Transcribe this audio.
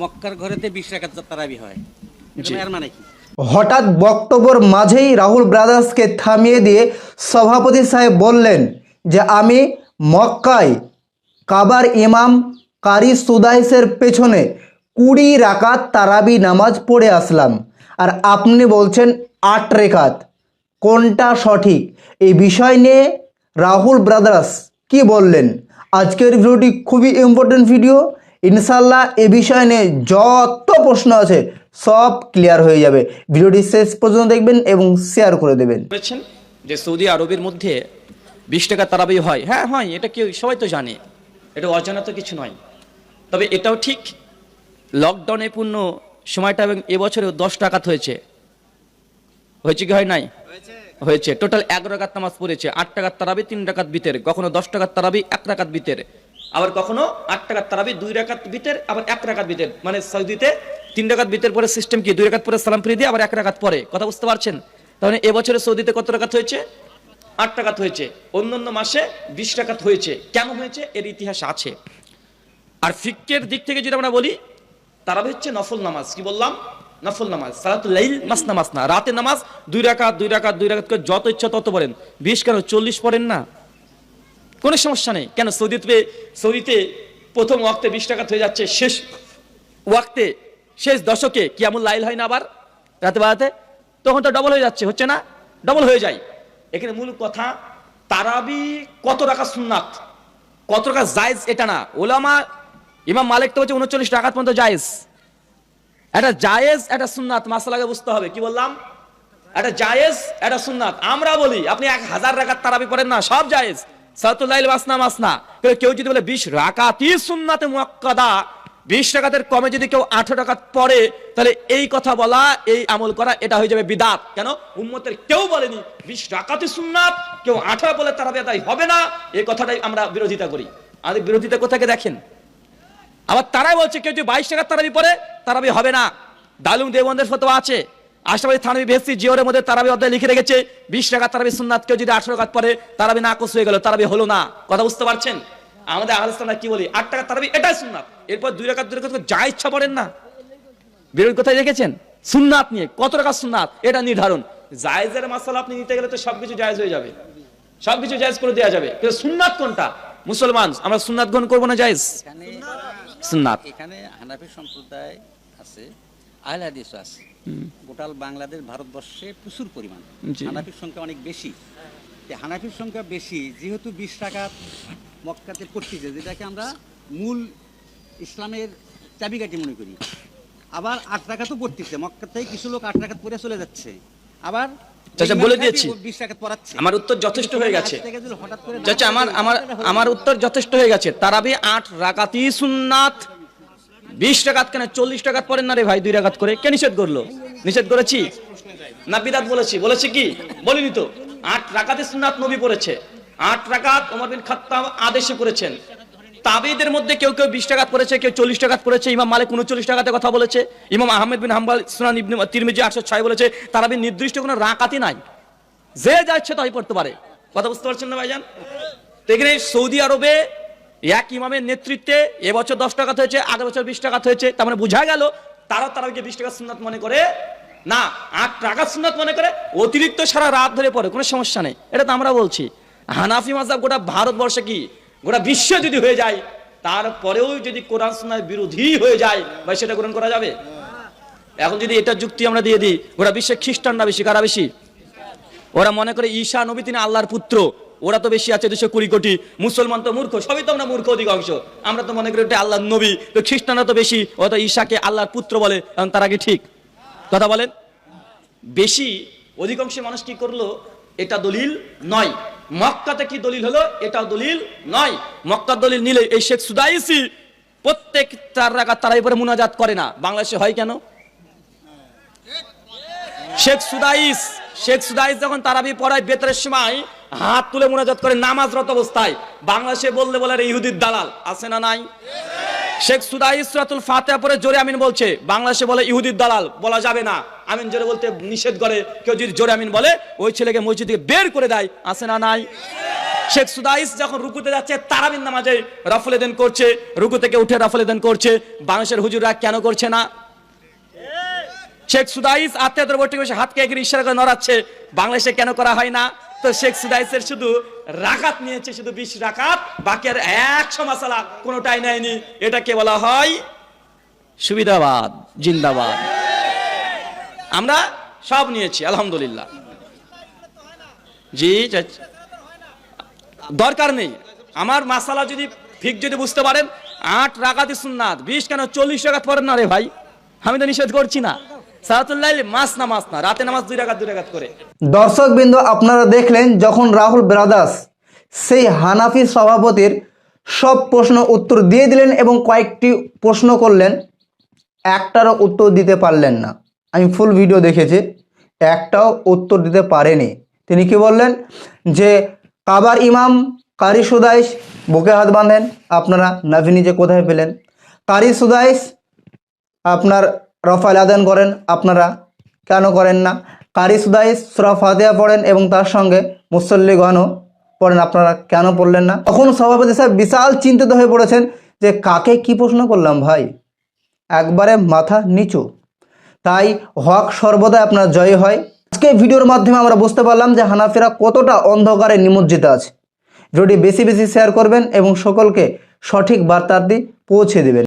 মক্কার ঘরেতে বিশ তারাবি হয়। এর মানে কি? হঠাৎ বক্তব্যর মাঝেই রাহুল ব্রাদার্সকে থামিয়ে দিয়ে সভাপতি সাহেব বললেন যে আমি মক্কায় কাবার ইমাম কারি সুদাইসের পেছনে কুড়ি রাকাত তারাবি নামাজ পড়ে আসলাম আর আপনি বলছেন আট রেখাত। কোনটা সঠিক? এই বিষয় নিয়ে রাহুল ব্রাদার্স কি বললেন? আজকের ভিডিওটি খুবই ইম্পর্টেন্ট ভিডিও ইনশাল্লাহ এ বিষয় নিয়ে যত প্রশ্ন আছে সব ক্লিয়ার হয়ে যাবে। ভিডিওটি শেষ পর্যন্ত দেখবেন এবং শেয়ার করে দেবেন। বলেছেন যে সৌদি আরবের মধ্যে বিশ টাকা তারাবি হয়। হ্যাঁ হয়, এটা কেউ, সবাই তো জানে। এটা অজানা তো কিছু নয়। তবে এটাও ঠিক লকডাউনে পূর্ণ সময়টা এবং এবছরেও দশ টাকাত হয়েছে। হয়েছে কি হয় নাই? হয়েছে। টোটাল এগারো রাকাত নামাজ পড়েছে। আট টাকার তারাবি, তিন রাকাত বিতের। কখনো দশ টাকার তারাবি, এক রাকাত বিতের। আবার কখনো আট টাকার তারাবি, দুই রাকাত বিতের আবার এক রাকাত বিতের মানে সৌদিতে তিন রাকাত বিতের পরে সিস্টেম কি? দুই রাকাত পরে সালাম ফিরে দিয়ে আবার এক রাকাত পরে। কথা বুঝতে পারছেন? তাহলে এবছরে সৌদিতে কত রাকাত হয়েছে? আট টাকাত হয়েছে। অন্য অন্য মাসে বিশ টাকাত হয়েছে। কেন হয়েছে? এর ইতিহাস আছে। আর ফিক্কের দিক থেকে যদি আমরা বলি তারা হচ্ছে নফল নামাজ। কি বললাম? নফল নামাজ। সালাতুল লাইল নামাজ না। রাতে নামাজ, দুই রাকাত দুই রাকাত দুই রাকাত করে যত ইচ্ছা তত পড়েন। বিশ কেন? চল্লিশ পড়েন না? কোনো সমস্যা নেই। কেন? সৌদিতে সৌদিতে প্রথম ওয়াক্তে বিশ টাকাত হয়ে যাচ্ছে, শেষ ওয়াক্তে, শেষ দশকে কিয়ামুল লাইল হয় না আবার? রাতে বেলাতে তখন তো ডবল হয়ে যাচ্ছে, হচ্ছে না? ডবল হয়ে যায়। এখানে মূল কথা, তারাবি কত টাকা সুন্নাত? কত টাকা জায়েজ এটা না? ওলামা ইমাম মালিক তো হচ্ছে উনচল্লিশ টাকা পর্যন্ত জায়েজ। এটা জায়েজ এটা সুন্নাত মাসালাকে বুঝতে হবে। কি বললাম? এটা জায়েজ এটা সুন্নাত। আমরা বলি, আপনি এক হাজার রাকাত তারাবি পড়েন না, সব জায়েজ। সাতুল্লাইল মাসনা মাসনা কেউ যদি বলে বিশ রাকাতই সুন্নাতে মুয়াক্কাদা, বিশ টাকাতের কমে যদি কেউ আঠারো টাকা পড়ে, তাহলে এই কথা বলা, এই আমল করা, এটা হয়ে যাবে বিদাত। কেন? উম্মতের কেউ বলেনি বিশ রাকাতই সুন্নাত, কেউ আঠারো বলে তারাবি আদায় হবে না। এই কথাটাই আমরা বিরোধিতা করি। আমাদের বিরোধিতা কোথাকে দেখেন? আবার তারাই বলছে, কেউ যদি বাইশ টাকার তারাবি পরে তারাবি হবে না। দালুম দেবন্দের ফতোয়া আছে। আশাবাদী থানবি ভেস্তি জিওরের মধ্যে তারাবি অধ্যায় লিখে রেখেছে বিশ টাকা তারাবি সুন্নাত কেউ যদি আঠারো কাত পরে তারাবি নাকচ হয়ে গেল তারাবি হলো না। কথা বুঝতে পারছেন? আমাদের আহলাস্তানা কি বলি? আট টাকা তারাবি এটাই সুন্নাত। এরপর দুই টাকা দুই টাকা যা ইচ্ছা পড়েন না। বিরোধ কোথায় রেখেছেন? সুন্নাত নিয়ে। কত টাকা সুন্নাত? এটা নির্ধারণ। জায়েজের মাসালা আপনি নিতে গেলে তো সবকিছু জায়েজ হয়ে যাবে। সবকিছু জায়েজ করে দেওয়া যাবে। কিন্তু সুন্নাত কোনটা? মুসলমান আমরা সুন্নাত গ্রহণ করব না জায়েজ? সুন্নাত। এখানে হানাফি সম্প্রদায় আছে আহলে আছে। গোটাল বাংলাদেশ ভারতবর্ষে প্রচুর পরিমাণ। হানাফির সংখ্যা অনেক বেশি। হানাফির সংখ্যা বেশি যেহেতু বিশ টাকা মক্কাতে পড়তেছে যেটাকে আমরা মূল ইসলামের চাবিকাঠি মনে করি। আবার আট টাকা তো পড়তেছে মক্কা থেকে কিছু লোক আট টাকা পরে চলে যাচ্ছে। আবার চাচা, বলে দিয়েছি। আমার উত্তর যথেষ্ট হয়ে গেছে। চাচা আমার আমার আমার উত্তর যথেষ্ট হয়ে গেছে। তারাবি আট রাকাতি সুন্নাত। বিশ টাকাত কেন চল্লিশ টাকাত পড়েন না রে ভাই, দুই রাকাত করে। কে নিষেধ করল? নিষেধ করেছি? না, বিদাত বলেছি। বলেছি কি? বলিনি তো। আট রাকাতে সুন্নাত নবী পড়েছে। আট রাকাত ওমর বিন খাত্তাব আদেশে করেছেন। তাবিদের মধ্যে কেউ কেউ বিশ টাকাত পড়েছে, কেউ চল্লিশ টাকাত পড়েছে। ইমাম মালিক উনচল্লিশ টাকাতে কথা বলেছে। ইমাম আহমেদ বিন হাম্বাল, সুনান ইবনে তিরমিজি আটশো ছয় বলেছে তারাবি নির্দিষ্ট কোনো রাকাতি নাই। যে যা ইচ্ছে তাই পড়তে পারে। কথা বুঝতে পারছেন না ভাইজান? তো এখানে সৌদি আরবে এক ইমামের নেতৃত্বে এবছর দশ টাকা হয়েছে, আগের বছর বিশ টাকা হয়েছে, তার মানে বোঝা গেল তারা তারা বিশ টাকা সুন্নাত মনে করে, না, আট টাকা সুন্নাত মনে করে অতিরিক্ত সারা রাত ধরে পড়ে, কোনো সমস্যা নেই। এটা তো আমরা বলছি। হানাফি মাজাব গোটা ভারতবর্ষে কি? গোটা বিশ্বে যদি হয়ে যায়, তারপরেও যদি কোরআন সুন্নার বিরোধী হয়ে যায়, ভাই সেটা গ্রহণ করা যাবে? এখন যদি এটা যুক্তি আমরা দিয়ে দিই, গোটা বিশ্বে খ্রিস্টানরা বেশি, কারা বেশি? ওরা মনে করে ঈশা নবী তিনি আল্লাহর পুত্র ওরা তো বেশি আছে দুশো কুড়ি কোটি। মুসলমান তো মূর্খ, সবই তো আমরা মূর্খ অধিকাংশ। আমরা তো মনে করি ওটা আল্লাহর নবী, তো খ্রিস্টানরা তো বেশি, ওরা ঈশাকে আল্লাহর পুত্র বলে এখন তারা কি ঠিক? কথা বলেন। বেশি অধিকাংশ মানুষ কি করল? এটা দলিল নয়। মক্কাতে কি দলিল হলো? এটা দলিল নয়। মক্কার দলিল নিলে এই শেখ সুদাইসি প্রত্যেক চার রাখা তারাই পরে মুনাজাত করে না। বাংলাদেশে হয় কেন? শেখ সুদাইস শেখ সুদাইস যখন তারাবি পড়ায় বেতরের সময় হাত তুলে মোনাজাত করে নামাজরত অবস্থায়। বাংলাদেশে বললে বলে ইহুদির দালাল, আছে না নাই? শেখ সুদাইস রাতুল ফাতেহা পরে জোরে আমিন বলছে, বাংলাদেশে বলে ইহুদির দালাল, বলা যাবে না। আমিন জোরে বলতে নিষেধ করে, কেউ যদি জোরে আমিন বলে, ওই ছেলেকে মসজিদ থেকে বের করে দেয়, আছে না নাই? শেখ সুদাইস যখন রুকুতে যাচ্ছে তারাবিন নামাজে রফলেদেন করছে, রুকু থেকে উঠে রফলেদেন করছে, বাংলাদেশের হুজুররা কেন করছে না? শেখ সুদাইস আত্মীয়তার বসে বসে হাতকে ইশারা করে নড়াচ্ছে, বাংলাদেশে কেন করা হয় না? তো শেখ সুদাইসের শুধু রাকাত নিয়েছে, শুধু বিশ রাকাত, বাকি আর একশো মাসালা কোনোটাই নেয়নি। এটাকে বলা হয় সুবিধাবাদ, জিন্দাবাদ। আমরা সব নিয়েছি, আলহামদুলিল্লাহ। জি দরকার নেই। আমার মাসালা যদি ঠিক যদি বুঝতে পারেন, আট রাকাতি সুন্নাত, বিশ কেন চল্লিশ রাকাত পড়েন না রে ভাই? আমি তো নিষেধ করছি না। সালাতুল্লাহ করে। দর্শকবৃন্দ, আপনারা দেখলেন যখন রাহুল ব্রাদার্স সেই হানাফি সভাপতির সব প্রশ্ন উত্তর দিয়ে দিলেন এবং কয়েকটি প্রশ্ন করলেন, একটারও উত্তর দিতে পারলেন না। আমি ফুল ভিডিও দেখেছি, একটাও উত্তর দিতে পারেনি। তিনি কি বললেন? যে কাবার ইমাম কারি সুদাইস বুকে হাত বাঁধেন, আপনারা নাভি নিজে কোথায় পেলেন? কারি সুদাইস আপনার রফাল আদান করেন আপনারা। কেন করেন না? কারি সুদাইস সুরা ফাতেহা পড়েন এবং তার সঙ্গে মুসল্লিগণও পড়েন। আপনারা কেন পড়লেন না? তখন সভাপতি সাহেব বিশাল চিন্তিত হয়ে পড়েছেন যে কাকে কি প্রশ্ন করলাম ভাই? একবারে মাথা নিচু। তাই হক সর্বদা আপনার জয় হয়। আজকে ভিডিওর মাধ্যমে আমরা বুঝতে পারলাম যে হানাফিরা কতটা অন্ধকারে নিমজ্জিত আছে। ভিডিওটি বেশি বেশি শেয়ার করবেন এবং সকলকে সঠিক বার্তাটি পৌঁছে দেবেন।